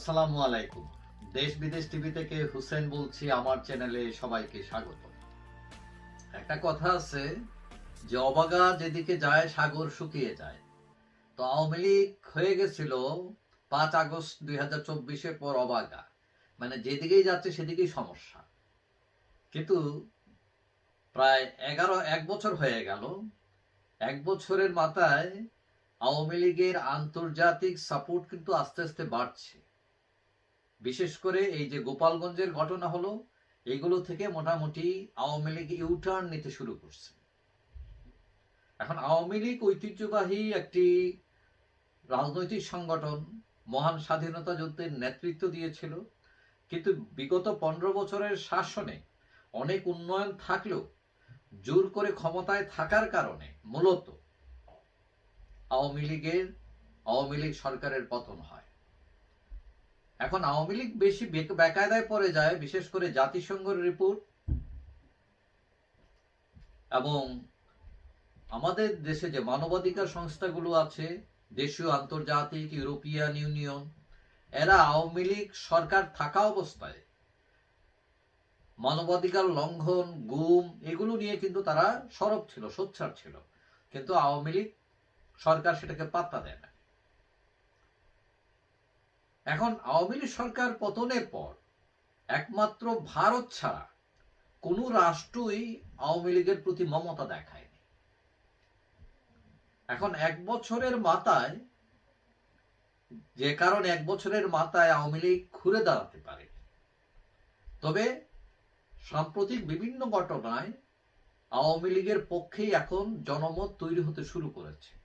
আসসালামু আলাইকুম। দেশ বিদেশ টিভি থেকে হুসেন বলছি, আমার চ্যানেলে সবাইকে স্বাগত। একটা কথা আছে, যে অবাগা যেদিকে যায়, সাগর শুকিয়ে যায়। তো আওয়ামী লীগ হয়ে গেছিল পাঁচ আগস্ট দুই হাজার চব্বিশের পর অবাগা। মানে যেদিকেই যাচ্ছে, সেদিকেই সমস্যা। কিন্তু প্রায় এগারো, এক বছর হয়ে গেল। এক বছরের মাথায় আওয়ামী লীগের আন্তর্জাতিক সাপোর্ট কিন্তু আস্তে আস্তে বাড়ছে। বিশেষ করে এই যে গোপালগঞ্জের ঘটনা হলো এগুলো থেকে মোটামুটি আওয়ামী লীগ ইউটার্ন নিতে শুরু করছে। এখন আওয়ামী লীগ ঐতিহ্যবাহী একটি রাজনৈতিক সংগঠন, মহান স্বাধীনতা যুদ্ধের নেতৃত্ব দিয়েছিল, কিন্তু বিগত পনেরো বছরের শাসনে অনেক উন্নয়ন থাকলেও জোর করে ক্ষমতায় থাকার কারণে মূলত আওয়ামী লীগের, আওয়ামী লীগ সরকারের পতন হয়। এখন আওয়ামী লীগ বেশি বেকায়দায় পড়ে যায়, বিশেষ করে জাতিসংঘের রিপোর্ট। এবং আমাদের দেশে যে মানবাধিকার সংস্থাগুলো আছে, দেশীয়, আন্তর্জাতিক, ইউরোপিয়ান ইউনিয়ন, এরা আওয়ামী লীগ সরকার থাকা অবস্থায় মানবাধিকার লঙ্ঘন, গুম, এগুলো নিয়ে কিন্তু তারা সরব ছিল, সোচ্চার ছিল। কিন্তু আওয়ামী লীগ সরকার সেটাকে পাত্তা দেয় না। এখন আওয়ামী লীগ সরকার পতনের পর একমাত্র ভারত ছাড়া কোনো রাষ্ট্রই আওয়ামী লীগের প্রতি মমতা দেখায়নি। এখন এক বছরের মাথায়, যে কারণে এক বছরের মাথায় আওয়ামী লীগ ঘুরে দাঁড়াতে পারে। তবে সাম্প্রতিক বিভিন্ন ঘটনায় আওয়ামী লীগের পক্ষেই এখন জনমত তৈরি হতে শুরু করেছে।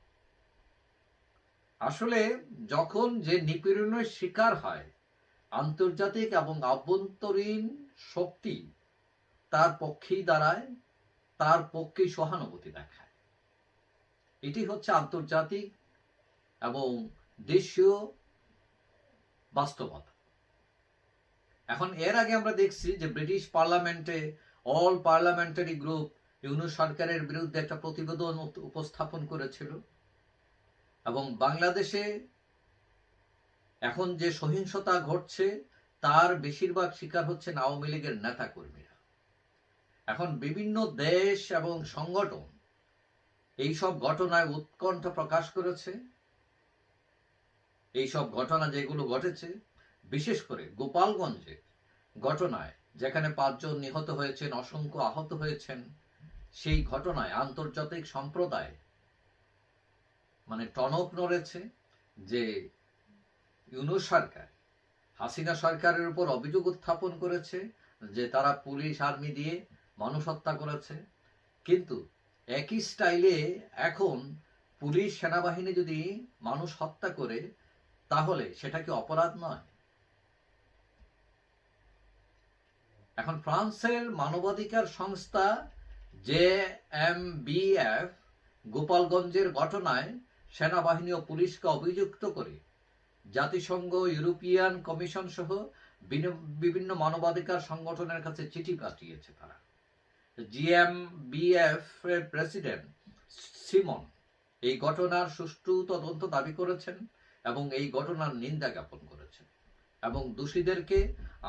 আসলে যখন যে নিপীড়নের শিকার হয়, আন্তর্জাতিক এবং আভ্যন্তরীণ শক্তি তার পক্ষেই দাঁড়ায়, তার পক্ষেই সহানুভূতি দেখায়। এটি হচ্ছে আন্তর্জাতিক এবং দেশীয় বাস্তবতা। এখন এর আগে আমরা দেখছি যে ব্রিটিশ পার্লামেন্টে, অল পার্লামেন্টারি গ্রুপ ইউনু সরকারের বিরুদ্ধে একটা প্রতিবেদন উপ- উপস্থাপন করেছিল। এবং বাংলাদেশে এখন যে সহিংসতা ঘটছে, তার বেশিরভাগ শিকার হচ্ছেন আওয়ামী লীগের নেতা কর্মীরা এখন বিভিন্ন দেশ এবং সংগঠন এইসব ঘটনায় উৎকণ্ঠ প্রকাশ করেছে। এইসব ঘটনা যেগুলো ঘটেছে, বিশেষ করে গোপালগঞ্জে ঘটনায়, যেখানে পাঁচজন নিহত হয়েছেন, অসংখ্য আহত হয়েছেন, সেই ঘটনায় আন্তর্জাতিক সম্প্রদায় মানে টনক নড়েছে যে ইউনুস সরকার, হাসিনা সরকারের উপর অভিযোগ উত্থাপন করেছে যে তারা পুলিশ, আর্মি দিয়ে মানুষ হত্যা করেছে। কিন্তু একই স্টাইলে এখন পুলিশ সেনাবাহিনী যদি মানুষ হত্যা করে, তাহলে সেটা কি অপরাধ নয়? এখন ফ্রান্সের মানবাধিকার সংস্থা জে এম বি এফ গোপালগঞ্জের ঘটনায় সেনাবাহিনী ও পুলিশকে অভিযুক্ত করে জাতিসংঘ, ইউরোপিয়ান কমিশন সহ বিভিন্ন মানবাধিকার সংগঠনের কাছে চিঠি পাঠিয়েছে তারা। জিএমবিএফ এর প্রেসিডেন্ট সিমন এই ঘটনার সুষ্ঠু তদন্ত দাবি করেছেন এবং এই ঘটনার নিন্দা জ্ঞাপন করেছেন এবং দোষীদেরকে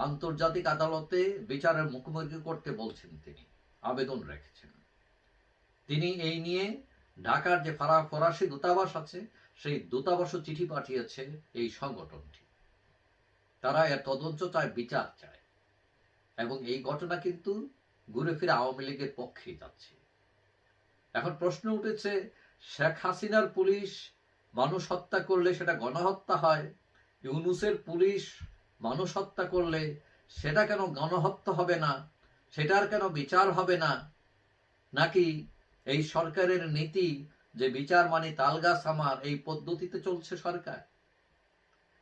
আন্তর্জাতিক আদালতে বিচারের মুখোমুখি করতে বলছেন তিনি, আবেদন রেখেছেন। তিনি এই নিয়ে ঢাকার যে ফারা- ফরাসি দূতাবাস আছে, সেই দূতাবাসও চিঠি পাঠিয়েছে এই সংগঠনটি। তারা এর তদন্ত চায় বিচার চায় এবং এই ঘটনা কিন্তু ঘুরে ফিরে আওয়ামী লীগের পক্ষেই যাচ্ছে। এখন প্রশ্ন উঠেছে, শেখ হাসিনার পুলিশ মানুষ হত্যা করলে সেটা গণহত্যা হয়? ইউনুসের পুলিশ মানুষ হত্যা করলে সেটা কেন গণহত্যা হবে না? সেটার কেন বিচার হবে না? নাকি এই সরকারের নীতি যে বিচার মানে তালগাছ আমার, এই পদ্ধতিতে চলছে সরকার।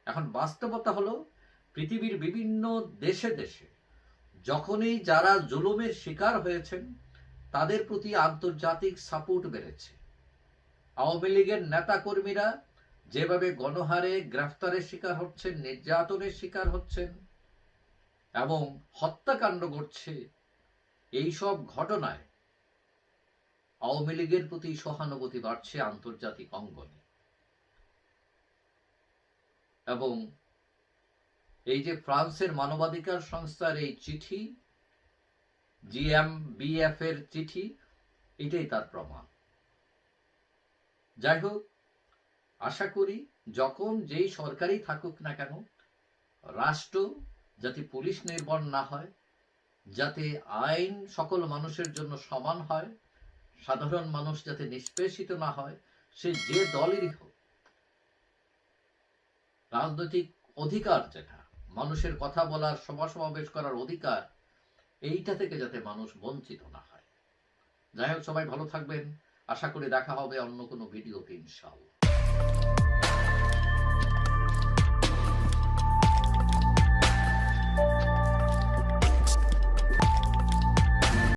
এখন বাস্তবতা হলো, পৃথিবীর বিভিন্ন দেশে দেশে যখনই যারা জুলুমের শিকার হয়েছেন, তাদের প্রতি আন্তর্জাতিক সাপোর্ট বেড়েছে। আওয়ামী লীগের নেতা কর্মীরা যেভাবে গণহারে গ্রেফতারের শিকার হচ্ছেন, নির্যাতনের শিকার হচ্ছেন, এবং হত্যাকাণ্ড ঘটছে, এইসব ঘটনায় আওয়ামী লীগের প্রতি সহানুভূতি বাড়ছে আন্তর্জাতিক অঙ্গনে। এবং এই যে ফ্রান্সের মানবাধিকার সংস্থার এই চিঠি, জিএমবিএফ এর চিঠি, এটাই তার প্রমাণ। যাই হোক, আশা করি যখন যেই সরকারই থাকুক না কেন, রাষ্ট্র যাতে পুলিশ নির্ভর না হয়, যাতে আইন সকল মানুষের জন্য সমান হয় সাধারণ মানুষ যাতে নিষ্পেষিত না হয়, সে যে দলেরই হোক। রাজনৈতিক অধিকার যেটা, মানুষের কথা বলার সভা সমাবেশ করার অধিকার, এইটা থেকে যাতে মানুষ বঞ্চিত না হয়। যাই হোক, সবাই ভালো থাকবেন। আশা করি দেখা হবে অন্য কোনো ভিডিওতে ইনশাআল্লাহ।